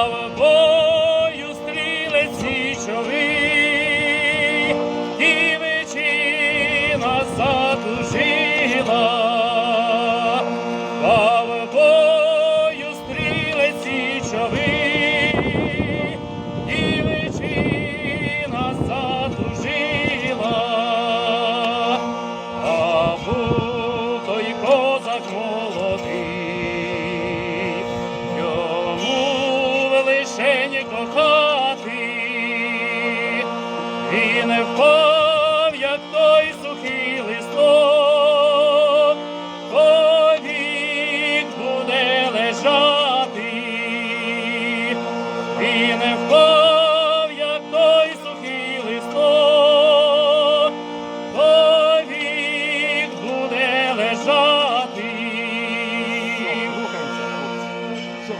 слава бою, стрілець і чові. печені кохати, і не впав, як той сухий листок, повік буде лежати, і не впав, як той сухий листок, повік буде лежати. Рухається,